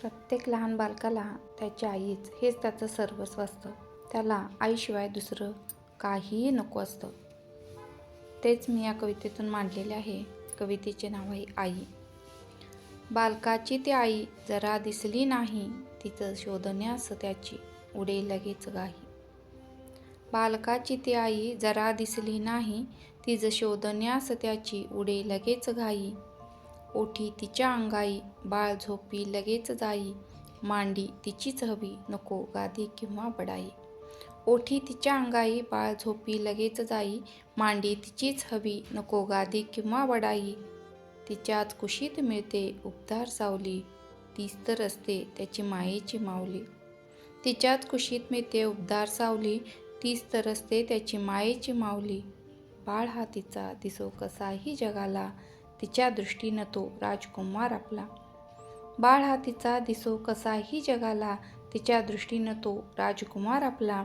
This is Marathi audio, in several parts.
प्रत्येक लहान बालकाला त्याची आईच हेच त्याचं सर्वस्व असतं. त्याला आईशिवाय दुसरं काहीही नको असतं. तेच मी या कवितेतून मांडलेले आहे. कवितेचे नाव आहे आई. बालकाची ती आई जरा दिसली नाही तिचं शोधण्यास त्याची उडे लगेच गाही. बालकाची ती आई जरा दिसली नाही तिचं शोधण्यास त्याची उडे लगेच घाई ओठी तिच्या अंगाई बाळ झोपी लगेच जाई. मांडी तिचीच हवी नको गादी किंवा बडाई. ओठी तिच्या अंगाई बाळ झोपी लगेच जाई. मांडी तिचीच हवी नको गादी किंवा बडाई. तिच्याच कुशीत मिळते उबदार सावली. तीच तर असते त्याची मायेची माऊली. तिच्याच कुशीत मिळते उबदार सावली. तीच तर असते त्याची मायेची माऊली. बाळ हा तिचा दिसो कसाही जगाला. तिच्या दृष्टीनं तो राजकुमार आपला. बाळ हा तिचा दिसो कसाही जगाला तिच्या दृष्टीनं तो राजकुमार आपला.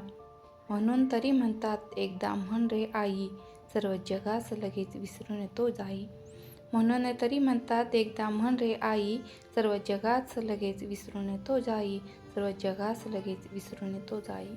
म्हणून तरी म्हणतात एकदा म्हण रे आई सर्व जगास लगेच विसरून येतो जाई. म्हणून तरी म्हणतात एकदा म्हण रे आई सर्व जगास लगेच विसरून येतो जाई सर्व जगास लगेच विसरून येतो जाई.